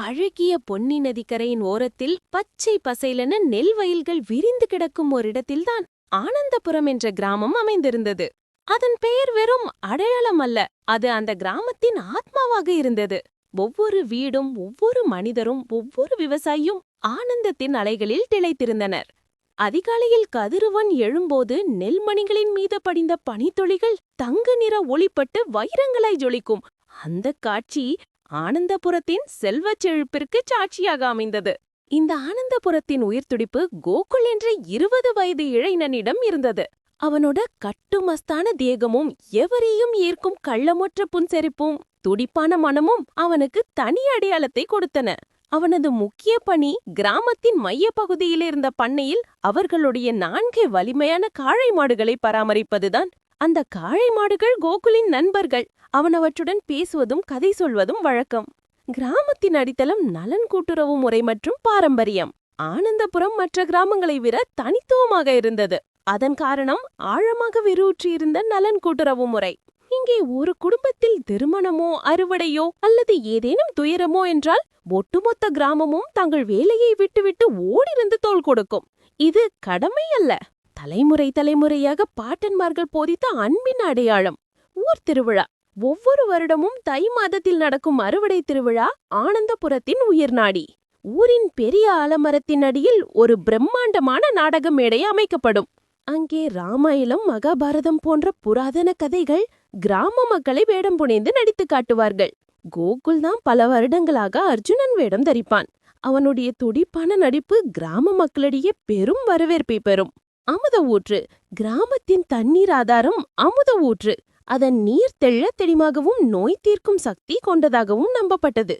அழகிய பொன்னி நதிக்கரையின் ஓரத்தில் பச்சை பசைலென நெல் வயல்கள் விரிந்து கிடக்கும் ஓரிடத்தில்தான் ஆனந்தபுரம் என்ற கிராமம் அமைந்திருந்தது. அதன் பெயர் வெறும் அடையாளம் அல்ல அது அந்த கிராமத்தின் ஆத்மாவாக இருந்தது. ஒவ்வொரு வீடும் ஒவ்வொரு மனிதரும் ஒவ்வொரு விவசாயியும் ஆனந்தத்தின் அலைகளில் திளைத்திருந்தனர். அதிகாலையில் கதிருவன் எழும்போது நெல்மணிகளின் மீது படிந்த பனித்துளிகள் தங்க நிற ஒளிப்பட்டு வைரங்களாய் ஜொலிக்கும். அந்தக் காட்சி ஆனந்தபுரத்தின் செல்வச் செழிப்பிற்கு சாட்சியாக அமைந்தது. இந்த ஆனந்தபுரத்தின் உயிர்த்துடிப்பு கோகுல் என்ற இருபது வயது இளைஞனிடம் இருந்தது. அவனோட கட்டுமஸ்தான தேகமும் எவரையும் ஏற்கும் கள்ளமுற்ற புன்செரிப்பும் துடிப்பான மனமும் அவனுக்கு தனி அடையாளத்தை கொடுத்தன. அவனது முக்கிய பணி கிராமத்தின் மையப்பகுதியில் இருந்த பண்ணையில் அவர்களுடைய நான்கு வலிமையான காளை மாடுகளை பராமரிப்பதுதான். அந்த காளை மாடுகள் கோகுலின் நண்பர்கள். அவன் அவற்றுடன் பேசுவதும் கதை சொல்வதும் வழக்கம். கிராமத்தின் அடித்தளம் நலன் கூட்டுறவு முறை மற்றும் பாரம்பரியம். ஆனந்தபுரம் மற்ற கிராமங்களை விட தனித்துவமாக இருந்தது. அதன் காரணம் ஆழமாக விரூற்றியிருந்த நலன் கூட்டுறவு முறை. இங்கே ஒரு குடும்பத்தில் திருமணமோ அறுவடையோ அல்லது ஏதேனும் துயரமோ என்றால் ஒட்டுமொத்த கிராமமும் தங்கள் வேலையை விட்டுவிட்டு ஓடிருந்து தோள் கொடுக்கும். இது கடமை அல்ல. தலைமுறை தலைமுறையாக பாட்டன்மார்கள் போதித்த அன்பின் அடையாளம். ஊர் திருவிழா. ஒவ்வொரு வருடமும் தை மாதத்தில் நடக்கும் அறுவடை திருவிழா ஆனந்தபுரத்தின் உயிர்நாடி ஊரின் பெரிய ஆலமரத்தின் அடியில் ஒரு பிரம்மாண்டமான நாடக மேடை அமைக்கப்படும். அங்கே ராமாயணம் மகாபாரதம் போன்ற புராதன கதைகள் கிராம மக்களை வேடம் புனைந்து நடித்துக் காட்டுவார்கள். கோகுல் தான் பல வருடங்களாக அர்ஜுனன் வேடம் தரிப்பான். அவனுடைய துடிப்பான நடிப்பு கிராம மக்களிடையே பெரும் வரவேற்பை பெறும். அமுத ஊற்று. கிராமத்தின் தண்ணீர் ஆதாரம் அமுத ஊற்று. அதன் நீர் தெள்ள தெளிமாகவும் நோய் தீர்க்கும் சக்தி கொண்டதாகவும் நம்பப்பட்டது.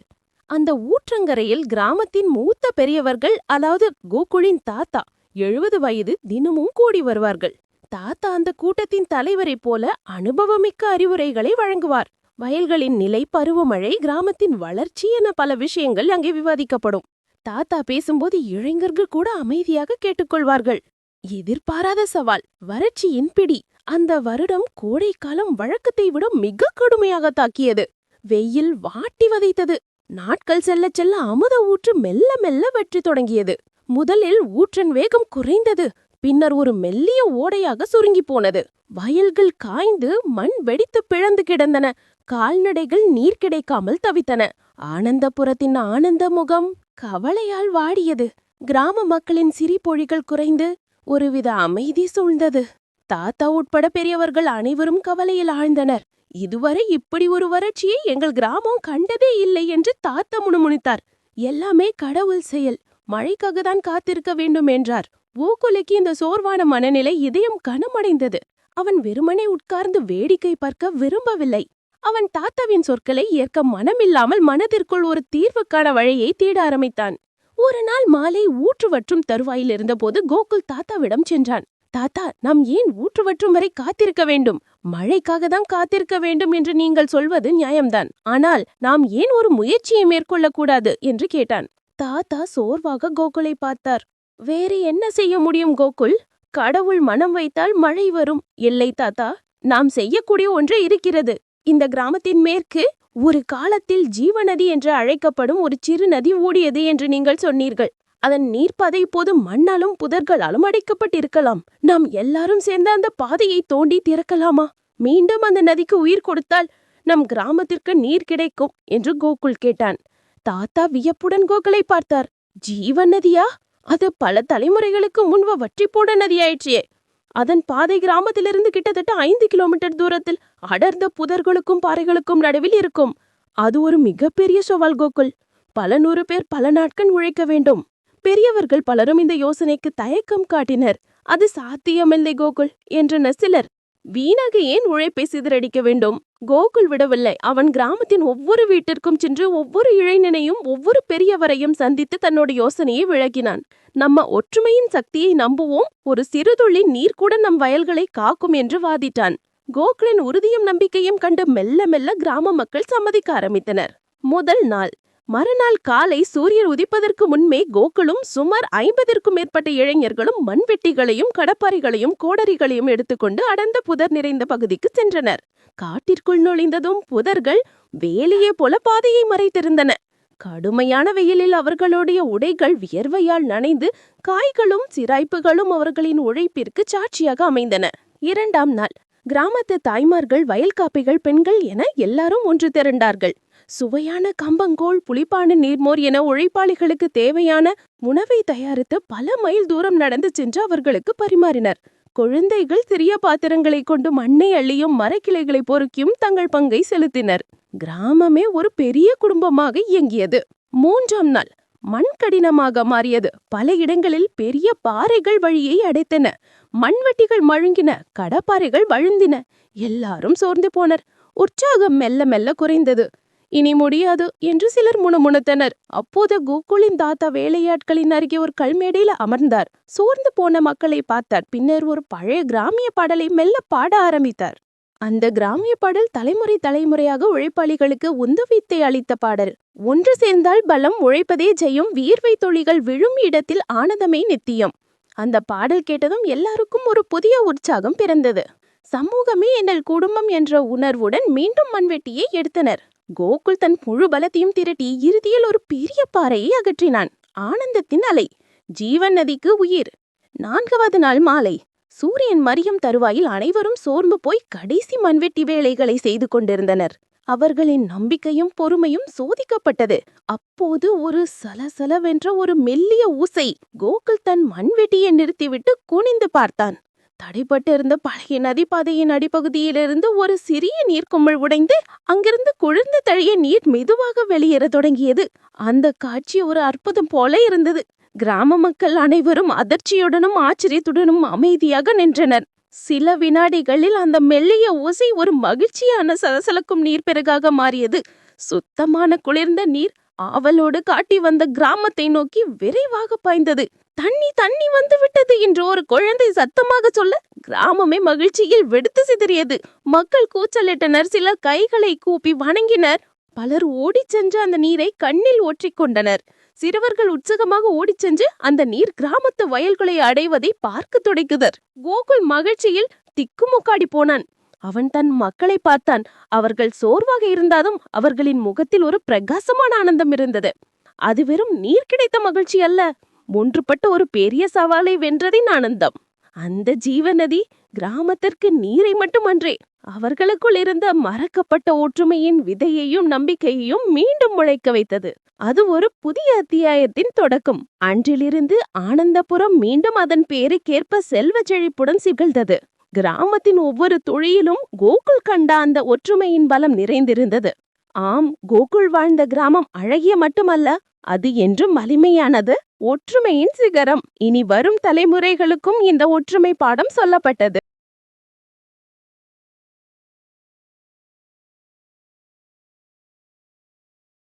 அந்த ஊற்றங்கரையில் கிராமத்தின் மூத்த பெரியவர்கள் அதாவது கோகுலின் தாத்தா எழுபது வயது தினமும் கூடி வருவார்கள். தாத்தா அந்த கூட்டத்தின் தலைவரைப் போல அனுபவமிக்க அறிவுரைகளை வழங்குவார். வயல்களின் நிலை பருவமழை கிராமத்தின் வளர்ச்சி என பல விஷயங்கள் அங்கே விவாதிக்கப்படும். தாத்தா பேசும்போது இளைஞர்கள் கூட அமைதியாக கேட்டுக்கொள்வார்கள். எதிர்பாராத சவால். வறட்சியின் பிடி. அந்த வருடம் கோடைக்காலம் வழக்கத்தை விட மிக கடுமையாக தாக்கியது. வெயில் வாட்டி வதைத்தது. நாட்கள் செல்ல செல்ல அமுத ஊற்று மெல்ல மெல்ல வெற்றி தொடங்கியது. முதலில் ஊற்றன் வேகம் குறைந்தது. பின்னர் ஒரு மெல்லிய ஓடையாக சுருங்கி போனது. வயல்கள் காய்ந்து மண் வெடித்து பிளந்து கிடந்தன. கால்நடைகள் நீர் கிடைக்காமல் தவித்தன. ஆனந்தபுரத்தின் ஆனந்த முகம் கவலையால் வாடியது. கிராம மக்களின் சிரிப்பொழிகள் குறைந்து ஒருவித அமைதி சூழ்ந்தது. தாத்தா உட்பட பெரியவர்கள் அனைவரும் கவலையில் ஆழ்ந்தனர். இதுவரை இப்படி ஒரு வறட்சியை எங்கள் கிராமம் கண்டதே இல்லை என்று தாத்தா முணுமுணுத்தார். எல்லாமே கடவுள் செயல். மழைக்காக தான் காத்திருக்க வேண்டும் என்றார். ஊக்குலைக்கு இந்த சோர்வான மனநிலை இதயம் கனமடைந்தது. அவன் வெறுமனே உட்கார்ந்து வேடிக்கை பார்க்க விரும்பவில்லை. அவன் தாத்தாவின் சொற்களை ஏற்க மனமில்லாமல் மனதிற்குள் ஒரு தீர்வுக்கான வழியை தேட ஆரம்பித்தான். ஒரு நாள் மாலை ஊற்றுவற்றும் தருவாயில் இருந்தபோது கோகுல் தாத்தாவிடம் சென்றான். தாத்தா நாம் ஏன் ஊற்றுவற்றும் வரை காத்திருக்க வேண்டும்? மழைக்காக தான் காத்திருக்க வேண்டும் என்று நீங்கள் சொல்வது நியாயம்தான். ஆனால் நாம் ஏன் ஒரு முயற்சியை மேற்கொள்ளக்கூடாது என்று கேட்டான். தாத்தா சோர்வாக கோகுலை பார்த்தார். வேறு என்ன செய்ய முடியும் கோகுல்? கடவுள் மனம் வைத்தால் மழை வரும். இல்லை தாத்தா நாம் செய்யக்கூடிய ஒன்று இருக்கிறது. இந்த கிராமத்தின் மேற்கு ஒரு காலத்தில் ஜீவநதி என்று அழைக்கப்படும் ஒரு சிறு நதி ஓடியது என்று நீங்கள் சொன்னீர்கள். அதன் நீர்ப்பாதை இப்போது மண்ணாலும் புதர்களாலும் அடைக்கப்பட்டிருக்கலாம். நாம் எல்லாரும் சேர்ந்து அந்த பாதையை தோண்டி திறக்கலாமா? மீண்டும் அந்த நதிக்கு உயிர் கொடுத்தால் நம் கிராமத்திற்கு நீர் கிடைக்கும் என்று கோகுல் கேட்டான். தாத்தா வியப்புடன் கோகுலை பார்த்தார். ஜீவ நதியா அது பல தலைமுறைகளுக்கு முன்பு வற்றி போன நதியாயிற்றே. அதன் பாதை கிராமத்திலிருந்து கிட்டத்தட்ட ஐந்து கிலோமீட்டர் தூரத்தில் அடர்ந்த புதர்களுக்கும் பாறைகளுக்கும் நடுவில் இருக்கும். அது ஒரு மிகப்பெரிய சவால் கோகுல். பல நூறு பேர் பல நாட்கள் உழைக்க வேண்டும். பெரியவர்கள் பலரும் இந்த யோசனைக்கு தயக்கம் காட்டினர். அது சாத்தியமில்லை கோகுல் என்றனர் சிலர். வீணாக ஏன் உழைப்பை சிதறடிக்க வேண்டும்? கோகுல் விடவில்லை. அவன் கிராமத்தின் ஒவ்வொரு வீட்டிற்கும் சென்று ஒவ்வொரு இளைஞனையும் ஒவ்வொரு பெரியவரையும் சந்தித்து தன்னோட யோசனையை விளக்கினான். நம்ம ஒற்றுமையின் சக்தியை நம்புவோம். ஒரு சிறுதுளி நீர் கூட நம் வயல்களை காக்கும் என்று வாதிட்டான். கோகுலின் உறுதியும் நம்பிக்கையும் கண்டு மெல்ல மெல்ல கிராம மக்கள் சம்மதிக்க ஆரம்பித்தனர். முதல் நாள் மறுநாள் காலை சூரியன் உதிப்பதற்கு முன்பே கோகுலும் சுமார் ஐம்பதிற்கும் மேற்பட்ட இளைஞர்களும் மண்வெட்டிகளையும் கடப்பாரிகளையும் கோடரிகளையும் எடுத்துக்கொண்டு அடர்ந்த புதர் நிறைந்த பகுதிக்கு சென்றனர். காட்டிற்குள் நுழைந்ததும் புதர்கள் வேலியே போல பாதையை மறைத்திருந்தன. கடுமையான வெயிலில் அவர்களுடைய உடைகள் வியர்வையால் நனைந்து காய்களும் சிராய்ப்புகளும் அவர்களின் உழைப்பிற்கு சாட்சியாக அமைந்தன. இரண்டாம் நாள் கிராமத்து தாய்மார்கள் வயல்காப்பிகள் பெண்கள் என எல்லாரும் ஒன்று திரண்டார்கள். சுவையான கம்பங்கோல் புளிப்பான நீர்மோர் என உழைப்பாளிகளுக்கு தேவையான உணவை தயாரித்து பல மைல் தூரம் நடந்து சென்று அவர்களுக்கு பரிமாறினர். குழந்தைகள் சிறிய பாத்திரங்களை கொண்டு மண்ணை அள்ளியும் மரக்கிளைகளை பொறுக்கியும் தங்கள் பங்கை செலுத்தினர். கிராமமே ஒரு பெரிய குடும்பமாக இயங்கியது. மூன்றாம் நாள் மண் கடினமாக மாறியது. பல இடங்களில் பெரிய பாறைகள் வழியை அடைத்தன. மண்வெட்டிகள் மழுங்கின. கடப்பாறைகள் வழுந்தின. எல்லாரும் சோர்ந்து போனர். உற்சாகம் மெல்ல மெல்ல குறைந்தது. இனி முடியாது என்று சிலர் முணுமுணுத்தனர். அப்போது கோகுலின் தாத்தா வேலையாட்களின் அருகே ஒரு கல்மேடையில அமர்ந்தார். சோர்ந்து போன மக்களை பார்த்தார். பின்னர் ஒரு பழைய கிராமிய பாடலை மெல்ல பாட ஆரம்பித்தார். அந்த கிராமிய பாடல் தலைமுறை தலைமுறையாக உழைப்பாளிகளுக்கு உந்துவித்தை அளித்த பாடல். ஒன்று சேர்ந்தால் பலம் உழைப்பதே ஜெயம். வியர்வை தொழிகள் விழும் இடத்தில் ஆனந்தமே நித்தியம். அந்த பாடல் கேட்டதும் எல்லாருக்கும் ஒரு புதிய உற்சாகம் பிறந்தது. சமூகமே எங்கள் குடும்பம் என்ற உணர்வுடன் மீண்டும் மண்வெட்டியை எடுத்தனர். கோகுல் தன் முழு பலத்தையும் திரட்டி இறுதியில் ஒரு பெரிய பாறையை அகற்றினான். ஆனந்தத்தின் அலை. ஜீவன் நதிக்கு உயிர். நான்காவது நாள் மாலை. சூரியன் மரியம் தருவாயில் அனைவரும் சோர்ந்து போய் கடைசி மண்வெட்டி வேலைகளை செய்து கொண்டிருந்தனர். அவர்களின் நம்பிக்கையும் பொறுமையும் சோதிக்கப்பட்டது. அப்போது ஒரு சலசலவென்ற ஒரு மெல்லிய ஊசை கோகுல் தன் மண்வெட்டியை நிறுத்திவிட்டு குனிந்து பார்த்தான். தடைப்பட்டிருந்த பழைய நதிப்பாதையின் அடிப்பகுதியிலிருந்து ஒரு சிறிய நீர்க்குமிழ் உடைந்து அங்கிருந்து குளிர்ந்து தழிய நீர் மெதுவாக வெளியேறத் தொடங்கியது. அந்த காட்சி ஒரு அற்புதம் போல இருந்தது. கிராம மக்கள் அனைவரும் அதிர்ச்சியுடனும் ஆச்சரியத்துடனும் அமைதியாக நின்றனர். சில வினாடிகளில் அந்த மெல்லிய ஓசை ஒரு மகிழ்ச்சியான சலசலக்கும் நீர்பிறகாக மாறியது. சுத்தமான குளிர்ந்த நீர் ஆவலோடு காட்டி வந்த கிராமத்தை நோக்கி விரைவாக பாய்ந்தது. தண்ணி தண்ணி வந்து விட்டது என்று ஒரு குழந்தை சத்தமாக சொல்ல கிராமமே மகிழ்ச்சியில் வெடித்து சிதறியது. மக்கள் கூச்சலிட்டனர். சிலர் கைகளை கூப்பி வணங்கினர். பலர் ஓடிச் சென்று அந்த நீரை கண்ணில் ஒற்றிக்கொண்டனர் சிறுவர்கள் உற்சாகமாக ஓடிச் சென்று அந்த நீர் கிராமத்து வயல்களை அடைவதை பார்க்க துடைக்குதர் கோகுல் மகிழ்ச்சியில் திக்குமுக்காடி போனான். அவன் தன் மக்களை பார்த்தான். அவர்கள் சோர்வாக இருந்தாலும் அவர்களின் முகத்தில் ஒரு பிரகாசமான ஆனந்தம் இருந்தது. அது வெறும் நீர் கிடைத்த மகிழ்ச்சி அல்ல. ஒன்றுபட்ட ஒரு பெரிய சவாலை வென்றதின் ஆனந்தம். அந்த ஜீவநதி கிராமத்திற்கு நீரை மட்டுமன்றே அவர்களுக்குள் இருந்த மறக்கப்பட்ட ஒற்றுமையின் விதையையும் நம்பிக்கையையும் மீண்டும் முளைக்க வைத்தது. அது ஒரு புதிய அத்தியாயத்தின் தொடக்கம். அன்றிலிருந்து ஆனந்தபுரம் மீண்டும் அதன் பேருக்கேற்ப செல்வ செழிப்புடன் சிகழ்ந்தது. கிராமத்தின் ஒவ்வொரு துளியிலும் கோகுல் கண்ட அந்த ஒற்றுமையின் பலம் நிறைந்திருந்தது. ஆம் கோகுல் வாழ்ந்த கிராமம் அழகிய மட்டுமல்ல அது என்றும் வலிமையானது ஒற்றுமையின் சிகரம். இனி வரும் தலைமுறைகளுக்கும் இந்த ஒற்றுமை பாடம் சொல்லப்பட்டது.